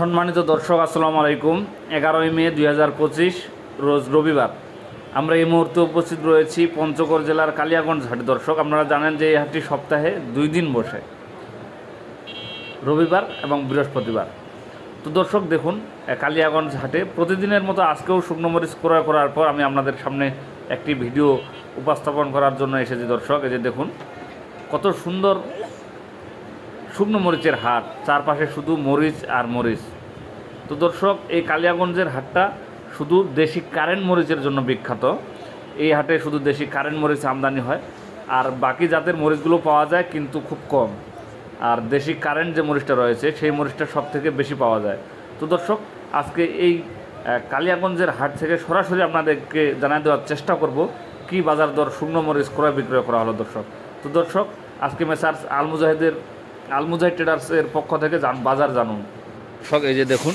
সম্মানিত দর্শক, আসসালামু আলাইকুম। এগারোই মে দুই হাজার পঁচিশ, রোজ রবিবার। আমরা এই মুহূর্তে উপস্থিত রয়েছি পঞ্চগড় জেলার কালিয়াগঞ্জ হাট। দর্শক, আপনারা জানেন যে এই হাটটি সপ্তাহে দুই দিন বসে। রবিবার এবং বৃহস্পতিবার। তো দর্শক, দেখুন কালিয়াগঞ্জ হাটে প্রতিদিনের মতো আজকেও শুকনো মরিচ ক্রয় করার পর আমি আপনাদের সামনে একটি ভিডিও উপস্থাপন করার জন্য এসেছি। দর্শক, এই যে দেখুন, কত সুন্দর শুকনো মরিচের হাট, চারপাশে শুধু মরিচ আর মরিচ। তো দর্শক, এই কালিয়াগঞ্জের হাটটা শুধু দেশি কারেন্ট মরিচের জন্য বিখ্যাত। এই হাটে শুধু দেশি কারেন্ট মরিচ আমদানি হয়, আর বাকি জাতের মরিচগুলো পাওয়া যায় কিন্তু খুব কম। আর দেশি কারেন্ট যে মরিচটা রয়েছে, সেই মরিচটা সব থেকে বেশি পাওয়া যায়। তো দর্শক, আজকে এই কালিয়াগঞ্জের হাট থেকে সরাসরি আপনাদেরকে জানাই দেওয়ার চেষ্টা করব, কি বাজার দর শুকনো মরিচ ক্রয় বিক্রয় করা হলো দর্শক। তো দর্শক, আজকে মেসার্স আলমুজাহিদের আলমুজাহিদ ট্রেডার্সের পক্ষ থেকে বাজার জানুন। সব এই যে দেখুন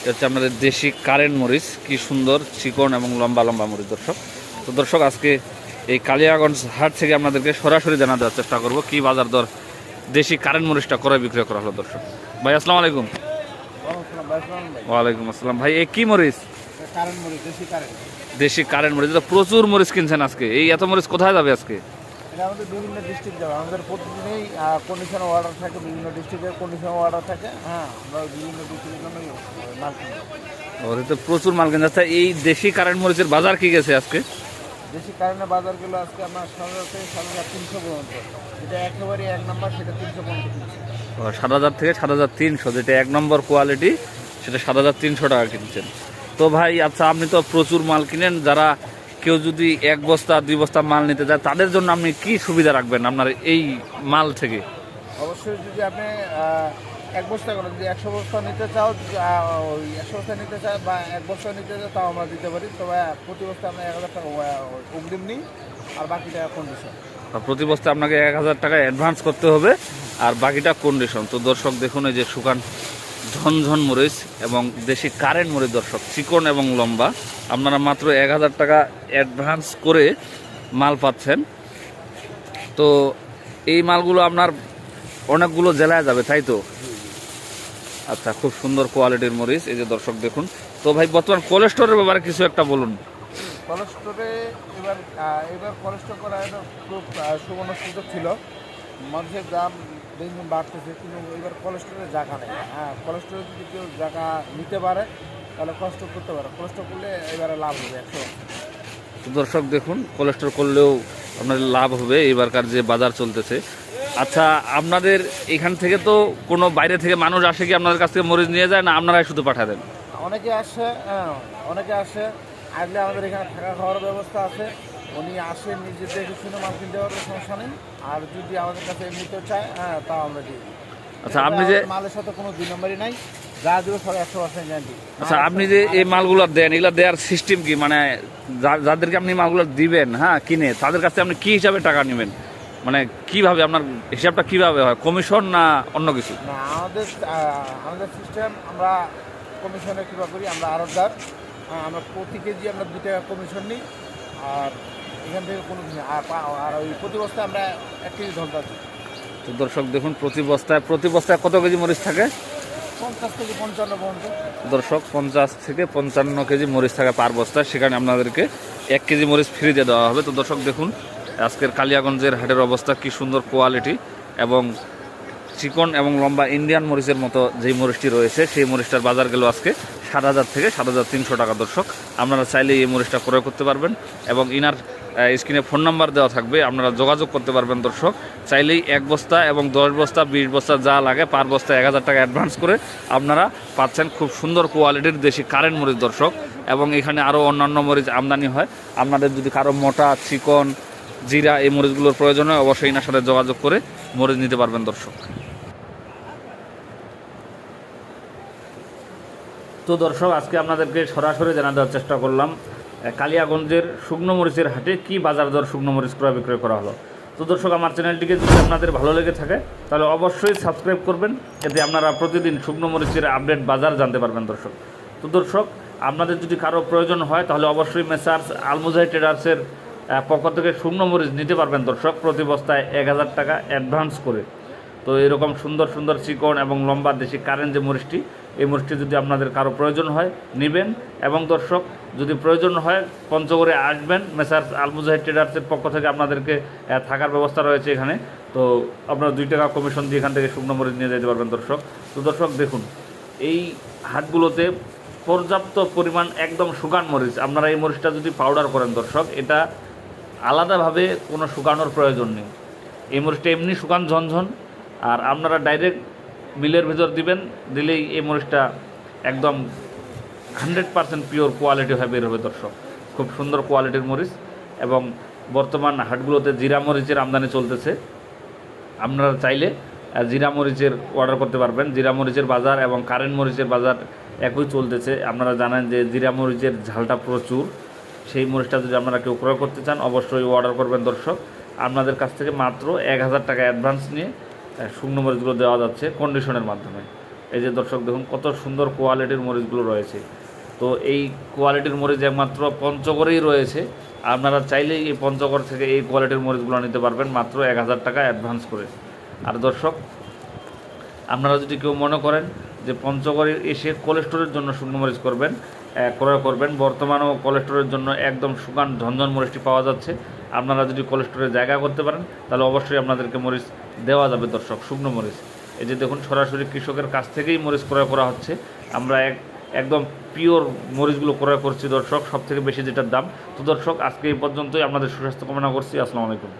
এটা হচ্ছে আমাদের দেশি কারেন্ট মরিচ। কি সুন্দর চিকন এবং লম্বা লম্বা মরিচ দর্শক। তো দর্শক আজকে এই কালিয়াগঞ্জ হাট থেকে আপনাদেরকে সরাসরি জানা দেওয়ার চেষ্টা করব কি বাজার দর দেশি কারেন্ট মরিচটা করে বিক্রয় করা হলো দর্শক। ভাই আসসালামু আলাইকুম। ওয়ালাইকুম আসসালাম। ভাই এ কি মরিচ? মরিচ দেশি কারেন্ট মরিচ প্রচুর মরিচ কিনছেন আজকে। এই এত মরিচ কোথায় যাবে আজকে? এটা আমাদের বিভিন্ন ডিস্ট্রিক্ট যাবে। আমাদের প্রতিদিনই কন্ডিশন অর্ডার থাকে বিভিন্ন ডিস্ট্রিক্টের কন্ডিশন অর্ডার থাকে। হ্যাঁ আমরা বিভিন্ন ডিস্ট্রিক্টের জন্য মাল কিনি। ওদের তো প্রচুর মাল কিনছে আচ্ছা এই দেশি কারেন্ট মরিচের বাজার কি গেছে আজকে? দেশি কারেন্টের বাজারগুলো আজকে আমার হাজার থেকে সাত হাজার তিনশো পর্যন্ত। যেটা একেবারে এক নম্বর সেটা তিনশো পর্যন্ত সাত হাজার থেকে সাত হাজার তিনশো যেটা এক নম্বর কোয়ালিটি সেটা সাত হাজার তিনশো টাকা কিনছেন। তো ভাই আচ্ছা আপনি তো প্রচুর মাল কিনেন। যারা কেউ যদি এক বস্তা দুই বস্তা মাল নিতে যায় তাদের জন্য আপনি কি সুবিধা রাখবেন আপনার এই মাল থেকে? অবশ্যই যদি আপনি এক বস্তা করে যদি একশো বস্তা নিতে চাও ওই একশো বস্তা নিতে চাও বা এক বস্তা নিতে চাও তাও আমরা দিতে পারি। তবে প্রতি বস্তা আমরা এক হাজার টাকা অগ্রিম নিই আর বাকি টাকা কন্ডিশন প্রতি বস্তা আপনাকে এক হাজার টাকা অ্যাডভান্স করতে হবে আর বাকিটা কন্ডিশন তো দর্শক দেখুন এই যে শুকান ঝনঝন মরিচ এবং দেশি কারেন্ট মরিচ দর্শক, চিকন এবং লম্বা। আপনারা মাত্র এক হাজার টাকা অ্যাডভান্স করে মাল পাচ্ছেন। তো এই মালগুলো আপনার অনেকগুলো জেলায় যাবে, তাই তো? আচ্ছা খুব সুন্দর কোয়ালিটির মরিচ, এই যে দর্শক দেখুন। তো ভাই, বর্তমান কোলেস্টোরের ব্যাপারে কিছু একটা বলুন। কলেস্টোরে এবার এবার কলেস্টোর করা খুব সুবর্ণ সুযোগ ছিল। মানুষের দাম দিন দিন বাড়তেছে কিন্তু এবার কলেস্টোরের জায়গা নেই। হ্যাঁ কলেস্টোরে যদি কেউ জায়গা নিতে পারে তাহলে কষ্ট করতে পারে। কষ্ট করলে এবারে লাভ হবে একশো দর্শক দেখুন কোলেস্টোর করলেও আপনার লাভ হবে এবারকার যে বাজার চলতেছে। আচ্ছা আপনাদের এখান থেকে তো কোনো বাইরে থেকে মানুষ আসে কি আপনাদের কাছ থেকে মরিচ নিয়ে যায় না আপনারাই শুধু পাঠা দেন? অনেকে আসে হ্যাঁ অনেকে আসে। আসলে আমাদের এখানে থাকা খাওয়ার ব্যবস্থা আছে। উনি আসে নিজে দেখে শুনে কিনতে পারবে সমস্যা নেই। আর যদি আমাদের কাছে এমনিতেও চায় হ্যাঁ তাও আমরা দিই। আচ্ছা আপনি যে মালের সাথে কোনো দুই নম্বরই নাই। যা দেবে সব একশো পার্সেন্ট গ্যারান্টি আচ্ছা আপনি যে এই মালগুলো দেন এগুলো দেওয়ার সিস্টেম কি? মানে যাদেরকে আপনি মালগুলো দিবেন হ্যাঁ কিনে তাদের কাছে আপনি কি হিসাবে টাকা নেবেন? মানে কীভাবে আপনার হিসাবটা কীভাবে হয়? কমিশন না অন্য কিছু? না আমাদের আমাদের সিস্টেম আমরা কমিশনে কৃপা করি আমরা আরতদার হ্যাঁ, আমরা প্রতি কেজি আমরা দু টাকা কমিশন নিই। আর এখান থেকে কোনো আর ওই প্রতি বস্তায় আমরা এক কেজি ধরতে দিই তো দর্শক দেখুন প্রতি বস্তায় প্রতি বস্তায় কত কেজি মরিচ থাকে? পঞ্চাশ থেকে পঞ্চান্ন পর্যন্ত। দর্শক পঞ্চাশ থেকে পঞ্চান্ন কেজি মরিচ থাকে পার বস্তায়। সেখানে আপনাদেরকে এক কেজি মরিচ ফ্রিতে দেওয়া হবে। তো দর্শক দেখুন আজকের কালিয়াগঞ্জের হাটের অবস্থা কি সুন্দর কোয়ালিটি এবং চিকন এবং লম্বা ইন্ডিয়ান মরিচের মতো যেই মরিচটি রয়েছে সেই মরিচটার বাজার গেল আজকে সাত হাজার থেকে সাত হাজার তিনশো টাকা। দর্শক আপনারা চাইলে এই মরিচটা ক্রয় করতে পারবেন এবং ইনার স্ক্রিনে ফোন নাম্বার দেওয়া থাকবে, আপনারা যোগাযোগ করতে পারবেন দর্শক। চাইলেই এক বস্তা এবং দশ বস্তা, বিশ বস্তা যা লাগে, পার বস্তা এক হাজার টাকা অ্যাডভান্স করে আপনারা পাচ্ছেন খুব সুন্দর কোয়ালিটির দেশি কারেন্ট মরিচ দর্শক। এবং এখানে আরও অন্যান্য মরিচ আমদানি হয়। আপনাদের যদি কারও মোটা, চিকন, জিরা এই মরিচগুলোর প্রয়োজন হয়, অবশ্যই এনার সাথে যোগাযোগ করে মরিচ নিতে পারবেন দর্শক। তো দর্শক, আজকে আপনাদেরকে সরাসরি জানা দেওয়ার চেষ্টা করলাম। কালিয়াগঞ্জের শুকনো মরিচের হাটে কি বাজার দর শুকনো মরিচ ক্রয় বিক্রয় করা হলো? তো দর্শক, আমার চ্যানেলটিকে যদি আপনাদের ভালো লেগে থাকে, তাহলে অবশ্যই সাবস্ক্রাইব করবেন, এতে আপনারা প্রতিদিন শুকনো মরিচের আপডেট বাজার জানতে পারবেন দর্শক। তো দর্শক, আপনাদের যদি কারও প্রয়োজন হয়, তাহলে অবশ্যই মেসার্স আলমুজাই ট্রেডার্সের পক্ষ থেকে শুকনো মরিচ নিতে পারবেন দর্শক, প্রতি বস্তায় এক হাজার টাকা অ্যাডভান্স করে। তো এরকম সুন্দর সুন্দর চিকন এবং লম্বা দেশি কারেন্ট যে মরিচটি এই মরিচটি যদি আপনাদের কারও প্রয়োজন হয়, নেবেন। এবং দর্শক, যদি প্রয়োজন হয়, পঞ্চগড়ে আসবেন। মেসার আলমুজাহিদ ট্রেডার্সের পক্ষ থেকে আপনাদেরকে থাকার ব্যবস্থা রয়েছে এখানে। তো আপনারা দুই টাকা কমিশন দিয়ে এখান থেকে শুকনো মরিচ নিয়ে যেতে পারবেন দর্শক। তো দর্শক, দেখুন, এই হাটগুলোতে পর্যাপ্ত পরিমাণ একদম শুকান মরিচ। আপনারা এই মরিচটা যদি পাউডার করেন দর্শক, এটা আলাদাভাবে কোনো শুকানোর প্রয়োজন নেই। এই মরিচটা এমনি শুকান ঝনঝন। আর আপনারা ডাইরেক্ট মিলের ভিতর দিবেন, দিলেই এই মরিচটা একদম হান্ড্রেড পার্সেন্ট পিওর কোয়ালিটি হয়ে বের হবে দর্শক খুব সুন্দর কোয়ালিটির মরিচ এবং বর্তমান হাটগুলোতে জিরা মরিচের আমদানি চলতেছে। আপনারা চাইলে জিরা মরিচের অর্ডার করতে পারবেন। জিরা মরিচের বাজার এবং কারেন্ট মরিচের বাজার একই চলতেছে। আপনারা জানেন যে জিরা মরিচের ঝালটা প্রচুর। সেই মরিচটা যদি আপনারা কেউ ক্রয় করতে চান, অবশ্যই অর্ডার করবেন দর্শক। আপনাদের কাছ থেকে মাত্র এক হাজার টাকা অ্যাডভান্স নিয়ে শুকনো মরিচগুলো দেওয়া যাচ্ছে কন্ডিশনের মাধ্যমে। এই যে দর্শক, দেখুন, কত সুন্দর কোয়ালিটির মরিচগুলো রয়েছে। তো এই কোয়ালিটির মরিচ একমাত্র পঞ্চগড়েই রয়েছে। আপনারা চাইলেই এই পঞ্চগড় থেকে এই কোয়ালিটির মরিচগুলো নিতে পারবেন মাত্র এক হাজার টাকা অ্যাডভান্স করে। আর দর্শক, আপনারা যদি কেউ মনে করেন যে পঞ্চগড়ে এসে কোলেস্টোরের জন্য শুকনো মরিচ করবেন ক্রয় করবেন, বর্তমানেও কোলেস্টোরের জন্য একদম শুকান ঝনঝন মরিচটি পাওয়া যাচ্ছে। আপনারা যদি কোলেস্টোরের জায়গা করতে পারেন, তাহলে অবশ্যই আপনাদেরকে মরিচ দেওয়া যাবে দর্শক, শুকনো মরিচ। এই যে দেখুন, সরাসরি কৃষকের কাছ থেকেই মরিচ ক্রয় করা হচ্ছে। আমরা এক, একদম পিওর মরিচগুলো ক্রয় করছি দর্শক, সবথেকে বেশি যেটার দাম। তো দর্শক, আজকে এই পর্যন্তই। আপনাদের সুস্বাস্থ্য কামনা করছি। আসসালামু আলাইকুম।